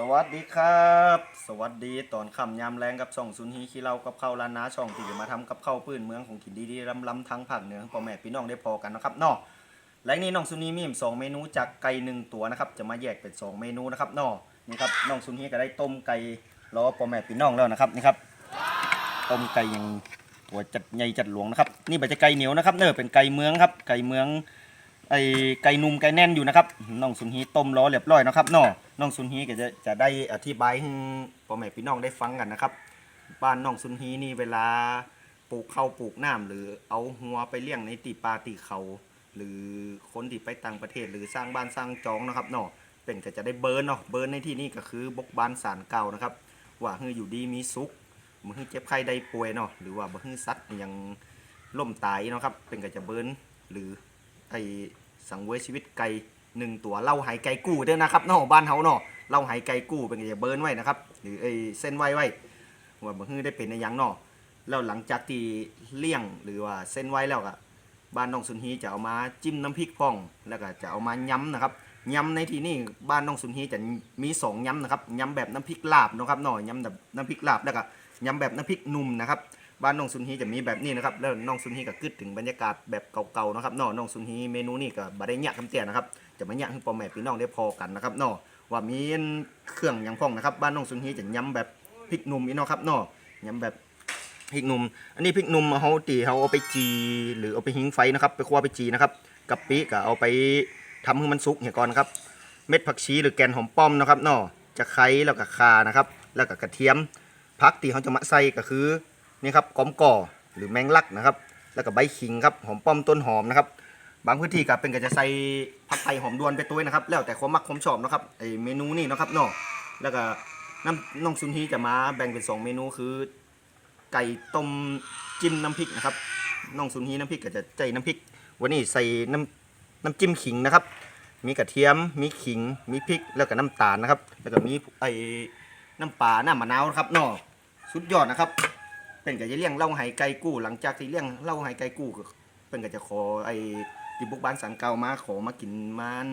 สวัสดีครับ สวัสดีตอนค่ำยามแรงกับช่องซุนฮีขี้เหล้ากับข้าวร้านน้าช่องที่จะมาทำกับข้าวพื้นเมืองของกินดีๆลำๆทั้งภาคเหนือพ่อแม่พี่น้องได้พอกันนะครับเนาะและนี่น้องซุนฮีมีสองเมนูจากไก่หนึ่งตัวนะครับจะมาแยกเป็นสองเมนูนะครับเนาะนี่ครับน้องซุนฮีก็ได้ต้มไก่รอพ่อแม่พี่น้องแล้วนะครับนี่ครับต้มไก่ยังตัวจัดใหญ่จัดหลวงนะครับ นี่เป็นจะไก่เหนียวนะครับเนอเป็นไก่เมืองครับไก่เมืองไอไก่นุ่มไก่แน่นอยู่นะครับน้องซุนฮีต้มล้อเรียบร้อยนะครับเนาะ น้องซุนฮีก็จะจะได้อธิบายให้พ่อแม่พี่น้องได้ฟังกันนะครับ บ้านน้องซุนฮีนี่เวลาปลูกข้าวปลูกน้ำหรือเอาหัวไปเลี้ยงในตีปลาตีเขาหรือคนที่ไปต่างประเทศหรือสร้างบ้านสร้างจองนะครับเนาะเป็นก็จะได้เบิร์นเนาะเบิร์นในที่นี่ก็คือบกบานสารเก่านะครับ ว่าเฮืออยู่ดีมีสุขมือเฮือเจ็บไข้ได้ป่วยเนาะหรือว่าบ่ฮือสัตว์ยังล่มตายเนาะครับเป็นก็จะเบิร์นหรือไอสังเวยชีวิตไก่ หนึ่งตัวเล่าหายไก่กู้ด้วยนะครับเนาะบ้านเฮาเนาะเล่าหายไก่กู้เป็นจะเบิร์นไว้นะครับหรือไอ้เส้นไว้ไว้ว่าบ่ฮื้อได้เป็นในยังเนาะแล้วหลังจากที่เลี้ยงหรือว่าเส้นไว้แล้วก็บ้านน้องสุนฮีจะเอามาจิ้มน้ำพริกพองแล้วก็จะเอามาย้ำนะครับย้ำในที่นี่บ้านน้องสุนฮีจะมีสองย้ำนะครับย้ำแบบน้ำพริกลาบนะครับเนาะย้ำแบบน้ำพริกลาบแล้วก็ย้ำแบบน้ำพริกหนุ่มนะครับบ้านน้องซุนฮีจะมีแบบนี้นะครับแล้วน้องซุนฮีก็กึดถึงบรรยากาศแบบเก่าๆนะครับเนาะน้องซุนฮีเมนูนี่ก็บได้ยากคำเตียนะครับ จะมายากให้พ่อแม่พี่น้องได้พอกันนะครับเนาะว่ามีเครื่องยังพ่องนะครับ บ้านน้องซุนฮีจะย้ำแบบพริกหนุ่มอีเนาะครับเนาะย้ำแบบพริกหนุ่ม อันนี้พริกหนุ่มเขาตีเขาเอาไปจีหรือเอาไปหิ้งไฟนะครับ ไปคั่วไปจีนะครับกะปิก็เอาไปทำให้มันสุกเหี่ยก่อนนะครับ เม็ดผักชีหรือแกนหอมป้อมนะครับเนาะจะไคร้แล้วก็ข่านะครับ แล้วก็กระเทียมผักที่เขาจะมาใส่ก็คือนี่ครับกอมก่อหรือแมงลักนะครับ แล้วก็ใบขิงครับหอมป้อมต้นหอมนะครับ บางพื้นที่ก็เป็นก็จะใส่ผักไทยหอมดวนไปตัวนะครับ แล้วแต่ความมักความชอบนะครับไอเมนูนี่นะครับเนาะแล้วก็น้ำน้องซุนฮีจะมาแบ่งเป็นสองเมนูคือ ไก่ต้มจิ้มน้ำพริกนะครับน้องซุนฮีน้ำพริกก็จะใจน้ำพริก วันนี้ใส่น้ำน้ำจิ้มขิงนะครับ มีกระเทียม มีขิง มีพริก แล้วก็น้ำตาลนะครับ แล้วก็มีไอ้น้ำปลาน้ำมะนาวนะครับเนาะสุดยอดนะครับ เป็นก็จะเลี้ยงเล่าไหไก่กู้ หลังจากที่เลี้ยงเล่าไหไก่กู้ก็เป็นก็จะขอไอ้ ติบุกบ้านสันเก่ามาขอมากินมัน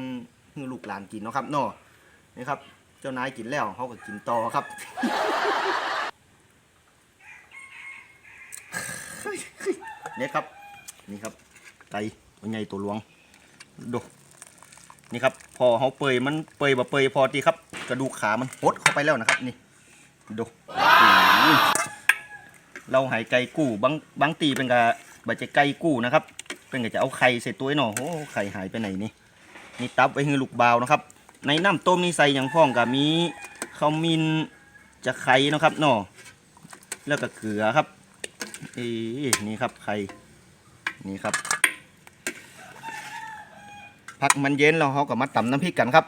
ให้ลูกหลานกินเนาะครับเนาะนี่ครับ เจ้านายกินแล้วเขาก็กินต่อครับเนี่ยครับ นี่ครับ ไก่ตัวใหญ่ตัวหลวงดูนี่ครับ พอเขาเปยมันเปยบ่เปยพอดีครับ กระดูกขามันปดเข้าไปแล้วนะครับ นี่ดูเราหายไก่กู้บางบางตีเป็นกะบาดเจะไก่กู้นะครับ เป็นกะจะเอาไข่ใส่ตัวไอ้หนอโอ้ไข่หายไปไหนนี่นี่ตับไว้ให้ลูกบาวนะครับ ในน้ำต้มนี่ใส่อย่างพ่องกับมีข้าวมินจะไข่นะครับเนอแล้วก็เกลือครับเอ้นี่ครับไข่นี่ครับพักมันเย็นแล้วเขาก็มาตำน้ำพริกกันครับ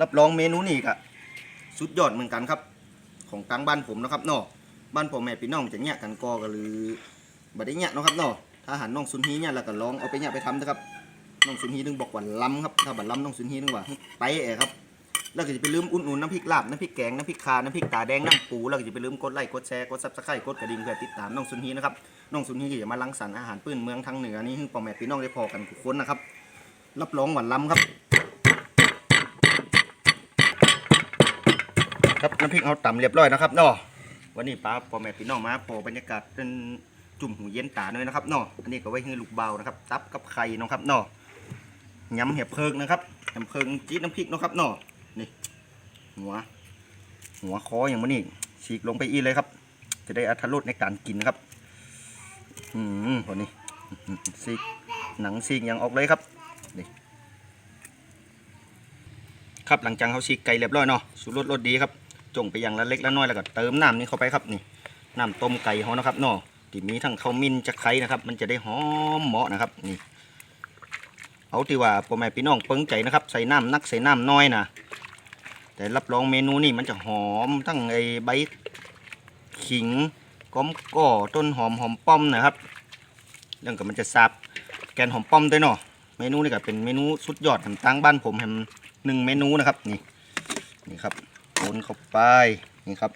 รับรองเมนูนี่ก็สุดยอดเหมือนกันครับ ของตังบ้านผมนะครับเนาะบ้านผมแม่พี่น้องจะแยกันกอกันหรือบัได้แยกเนะครับเนาะ ถ้าหันน้องซุนฮีเนี่ยแล้วก็ลองเอาไปแยไปทำนะครับน้องซุนฮีนึงบอกว่าล้ำครับถ้าบัดล้ำน้องซุนฮีนึงว่าไปเอะครับแล้วก็จะไปลืมอุ่นๆน้ำพริกลาบน้ำพริกแกงน้ำพริกคาน้ำพริกตาแดงน้ำปูแล้วก็จะไปลืมกดไลค์กดแชร์กดซับสไครต์กดกระดิ่งเพื่อติดตามน้องซุนฮีนะครับน้องซุนฮีก็จะมาลังสรรค์อาหารพื้นเมืองทางเหนือนี่ให้พ่อแม่พี่น้องได้พอกันทุกคนนะครับรับรองหวานล้ำครับ ครับน้ำพริกเอาต่ำเรียบร้อยนะครับเนาะวันนี้ป้าพ่อแม่พี่น้องมาพอบรรยากาศเป็น จุ่มหูเย็นตาหน่อยนะครับนาะอันนี้ก็ไว้ให้ลูกเบานะครับ ตับกับไข่นะครับนาะยำเห็บเพิงนะครับยำเพิงจีดน้ำพริกนะครับนาะนี่ หัว หัวคออย่างมันนี่ฉีกลงไปอีเลยครับ จะได้อัตรสในการกินนะครับ อืมคนนี้ซีกหนังซีกยังออกเลยครับนี่ครับหลังจากเขาฉีกไก่เรียบร้อยเนาะสูตรรสรสดีครับจงไปอย่างละเล็กละน้อยแล้วก็เติมน้ำนี่เข้าไปครับนี่น้ำต้มไก่เขานะครับเนาะ ที่มีทั้งข้าวมิ้นจะไข่นะครับ มันจะได้หอมเหมาะนะครับนี่เอาที่ว่าพ่อแม่พี่น้องเปิ้งใจนะครับใส่น้ำนักใส่น้ำน้อยนะแต่รับรองเมนูนี่มันจะหอมทั้งไอใบขิงก้อมก่อต้นหอมหอมป้อมนะครับเรื่องกับมันจะซับแกนหอมป้อมด้วยเนาะเมนูนี่ก็เป็นเมนูสุดยอดแห่งตั้งบ้านผมแห่งหนึ่งเมนูนะครับนี่นี่ครับคนเข้าไปนี่ครับ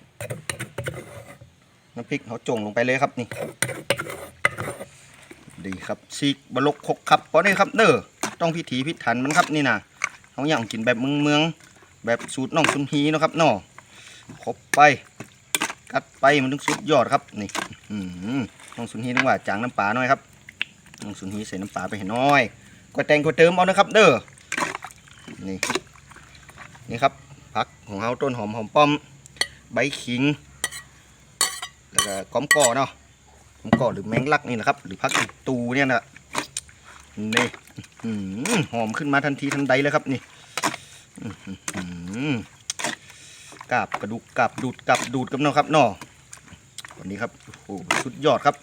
น้ำพริกเขาจงลงไปเลยครับนี่ ดีครับซีกบลกคกครับเพราะนี่ครับเด้อต้องพิถีพิถันมันครับนี่นะเขาอยากกินแบบเมืองเมืองแบบสูตรน้องซุนฮีนะครับนาะครบไป กัดไปมันถึงสุดยอดครับนี่น้องซุนฮีต้องว่าจางน้ำปลาหน่อยครับน้องซุนฮีใส่น้ำปลาไปให้น้อยก็แต่งก็เติมเอานะครับ เด้อนี่นี่ครับผักของเราต้นหอมหอมป้อม ใบขิง แล้วก็ก้อมก่อเนาะก้อมก่อหรือแมงลักนี่แหละครับ หรือผักอีตูเนี่ยนะนี่หอมขึ้นมาทันทีทันใดเลยครับนี่กาบกระดูกกาบดูดกาบดูดกับเนาะครับนาะวันนี้ครับโอ้โหสุดยอดครับ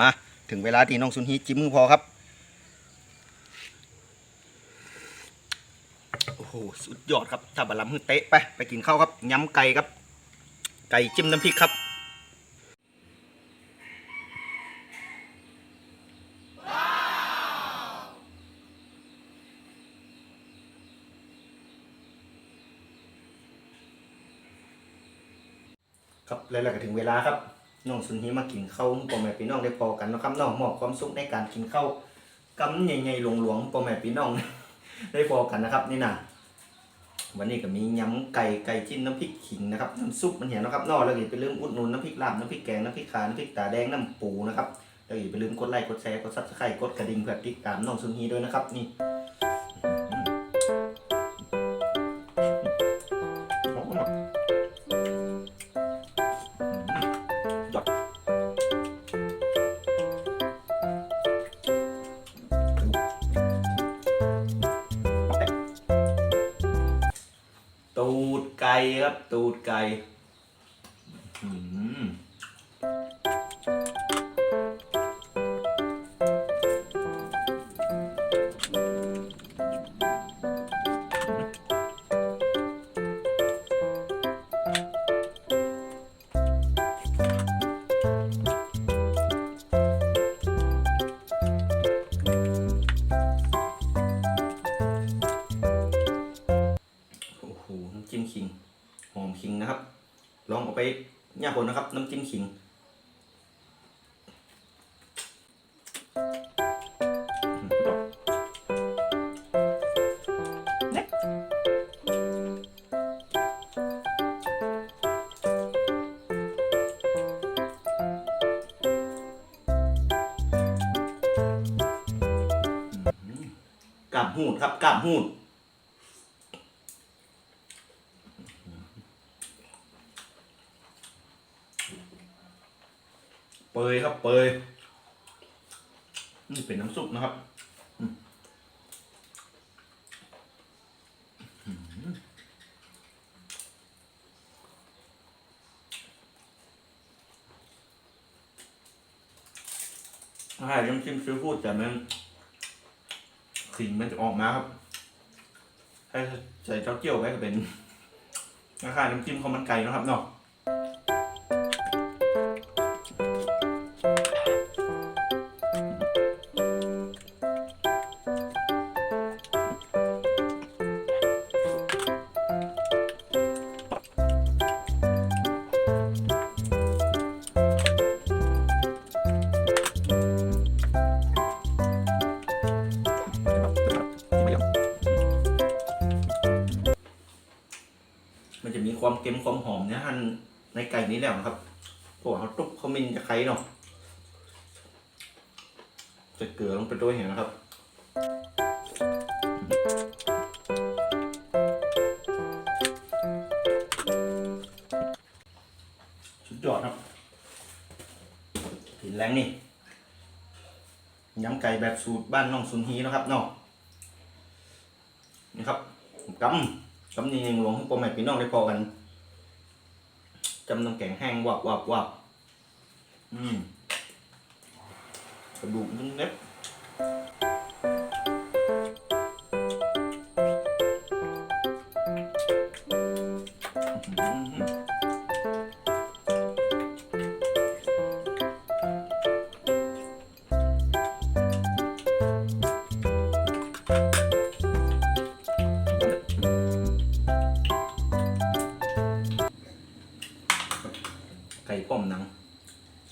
มาถึงเวลาที่น้องซุนฮีจิ้มมือพอครับโอ้โหสุดยอดครับถ้าบะลำคือเตะไปไปกินข้าวครับยำไก่ครับ ไก่จิ้มน้ำพริกครับ ครับแล้วก็ถึงเวลาครับน้องสุนฮีมากินข้าวพ่อแม่พี่น้องได้พอกันนะครับน้องมอบความสุขในการกินข้าวกำใหญ่ๆหลวงๆพ่อแม่พี่น้อง ได้พอกันนะครับ นี่นะวันนี้ก็มียำไก่ไก่จิ้มน้ำพริกขิงนะครับน้ำซุปมันเห็นนะครับนอกแล้วอย่าไปลืมอุดหนุนน้ำพริกลาบน้ำพริกแกงน้ำพริกขาน้ำพริกตาแดงน้ำปูนะครับแล้วอย่าไปลืมกดไลค์กดแชร์กดซับสไครต์กดกระดิ่งเพื่อติดตามน้องสุนฮีด้วยนะครับนี่ ครับ ตูดไก่ ย่าผลนะครับ น้ำจิ้มขิงกาบหูดครับกาบหูด เปยครับเปยนี่เป็นน้ำซุปนะครับใช่น้ำจิ้มซีฟู้ดแต่มันขิงมันจะออกมาครับถ้าใส่เจ้าเจี้ยวไว้ก็เป็นราคาน้ำจิ้มข้าวมันไก่นะครับเนาะ มีความเค็มความหอมเนี่ยฮันในไก่นี้แล้วนะครับพวกเขาตุ๊บเขามินจะไคร้เนาะจะเกลือลงไปด้วยเห็นนะครับสุดยอดครับถิ่นแรงนี่ยำไก่แบบสูตรบ้านน้องซุนฮีนะครับเนาะนี่ครับกำ สำนี่ยังหลวงพ่อแม่พี่น้องได้พอกันจำน้ำแข็งแห้งวับวับวับอืมกระดูกนุ่มเน็บ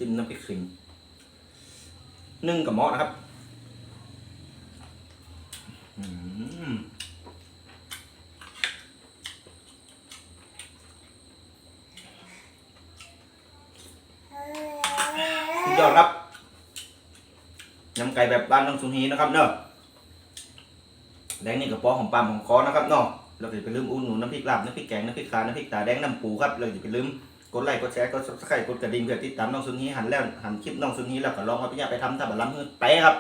ิ้มน้ำพริกขิงนึ่งกับหม้อนะครับยอดครับยำไก่แบบบ้านต้องสุนีนะครับเนาะแดงนี่กับปอของปามของคอนะครับเนาะเราจะไปลืมอุ่นหนูน้ำพริกลาบน้ำพริกแกงน้ำพริกขาน้ำพริกตาแดงน้ำปูครับเราจะไปลืม กดไลค์กดแชร์กดซับสไครต์กดกระดิ่งเพื่อติดตามน้องซุนฮีหันแล้วหันคลิปน้องซุนฮีแล้วก็ลองเอาไปยาไปทำถ้าบัลลังก์มือไปครับ